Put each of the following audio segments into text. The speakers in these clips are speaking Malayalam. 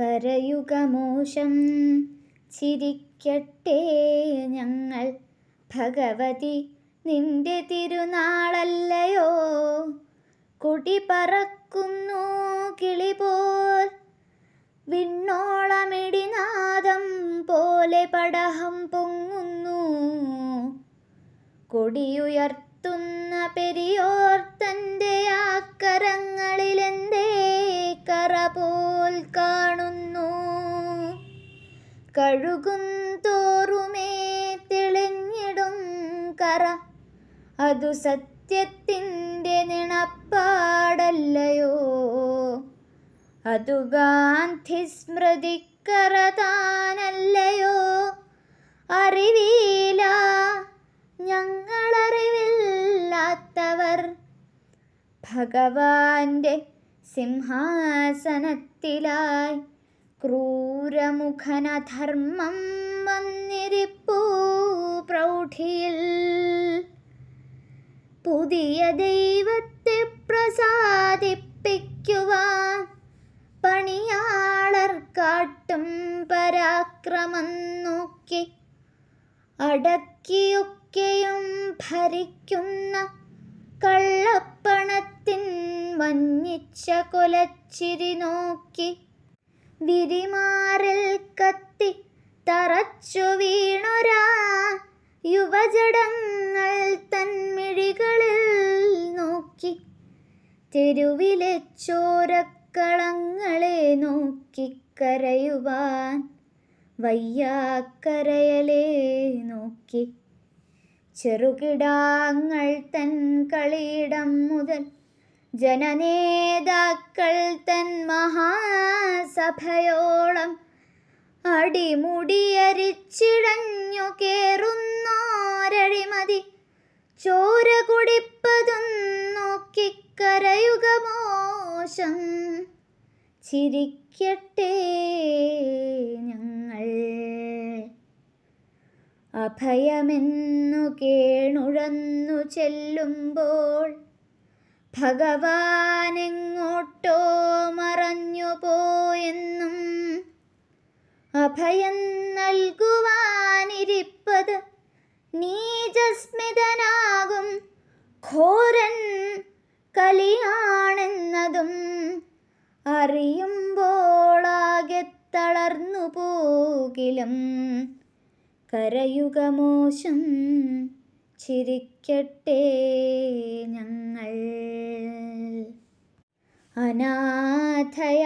കരയുകമോശം ചിരിക്കട്ടെ ഞങ്ങൾ. ഭഗവതി നിന്റെ തിരുനാളല്ലയോ? കൊടി പറക്കുന്നു കിളിപോൽ. വിണ്ണോളമിടിനാദം പോലെ പടഹം പൊങ്ങുന്നു. കൊടിയുയർത്തുന്ന പെരിയോർ തന്റെ ആക്കരങ്ങളിലെന്തേ കറ പോൽ കഴുകും തോറുമേ തെളിഞ്ഞിടും കറ. അതു സത്യത്തിന്റെ നിണപ്പാടല്ലയോ? അതു ഗാന്ധി സ്മൃതിക്കറ താനല്ലയോ അറിവീല ഞങ്ങളറിവില്ലാത്തവർ. ഭഗവാന്റെ സിംഹാസനത്തിലായി ക്രൂരമുഖനധർമ്മം വന്നിരിപ്പൂ പ്രൗഢിയിൽ. പുതിയ ദൈവത്തെ പ്രസാദിപ്പിക്കുവാൻ പണിയാളർ കാട്ടും പരാക്രമം നോക്കി. അടക്കിയൊക്കെയും ഭരിക്കുന്ന കള്ളപ്പണത്തിൻ വഞ്ഞിച്ച കൊലച്ചിരി നോക്കി. വിരിമാറിൽ കത്തി തറച്ചു വീണൊരാ. യുവജടങ്ങൾ തന്മിഴികളിൽ നോക്കി തെരുവിലെ ചോരക്കളങ്ങളെ നോക്കിക്കരയുവാൻ വയ്യാക്കരയലേ നോക്കി. ചെറുകിടാങ്ങൾ തൻ കളിയിടം മുതൽ ജനനേതാക്കൾ തൻ മഹാസഭയോളം അടിമുടിയരിച്ചിടഞ്ഞു കേറുന്നോരഴിമതി. ചോര കുടിപ്പതും നോക്കിക്കരയുക മോശം. ചിരിക്കട്ടെ ഞങ്ങൾ. അഭയമെന്നു കേണുഴന്നു ചെല്ലുമ്പോൾ ഭഗവാനെങ്ങോട്ടോ മറഞ്ഞു പോയെന്നും അഭയം നൽകുവാനിരിപ്പത് നീജസ്മിതനാകും ഘോരൻ കലിയാണെന്നതും അറിയുമ്പോളാകെ തളർന്നു പോകിലും കരയുക മോശം ചിരിക്കട്ടെ ഞങ്ങൾ. അനാഥയായി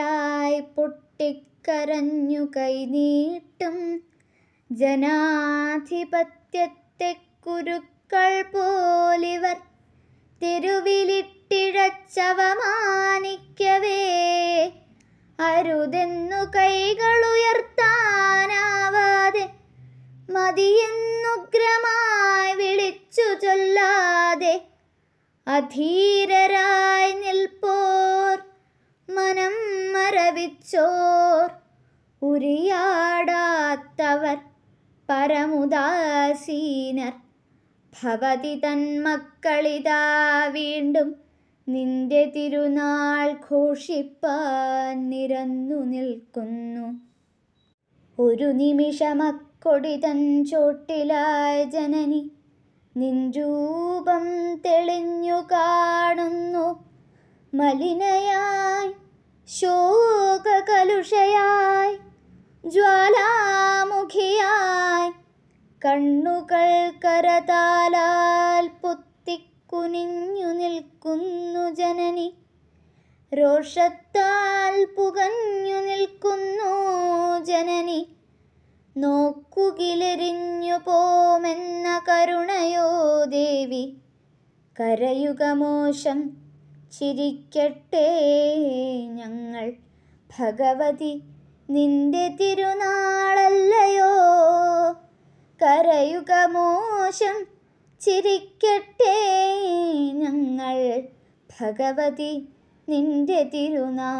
പൊട്ടിക്കരഞ്ഞു കൈനീട്ടും ജനാധിപത്യത്തെ കുരുക്കൾ പോലിവർ തെരുവിലിട്ടിഴച്ചവമാനിക്കവേ അരുതെന്നു കൈകളുയർത്താനാവാതെ അധീരരായി നിൽപ്പോർ മനം മരവിച്ചോർ ഉരിയാടാത്തവർ പരമുദാസീനർ. ഭവതി തന്മക്കളിതാ വീണ്ടും നിന്റെ തിരുനാൾ ഘോഷിപ്പാൻ നിരന്നു നിൽക്കുന്നു. ഒരു നിമിഷമക്കൊടി തൻ ചോട്ടിലായ ജനനി നിൻ രൂപം തെളിഞ്ഞു കാണുന്നു. മലിനയായി ശോകകലുഷയായി ജ്വാലാമുഖിയായി കണ്ണുകൾ കരതാലാൽ പൊത്തിക്കുനിഞ്ഞു നിൽക്കുന്നു ജനനി. രോഷത്താൽ പുകഞ്ഞു നിൽക്കുന്നു ജനനി. നോക്കുകിലെരിഞ്ഞു പോമെന്ന കരുണയോ ദേവി. കരയുക മോശം ചിരിക്കട്ടെ ഞങ്ങൾ. ഭഗവതി നിന്റെ തിരുനാളല്ലയോ? കരയുക മോശം ചിരിക്കട്ടെ ഞങ്ങൾ. ഭഗവതി നിന്റെ തിരുനാളല്ലയോ?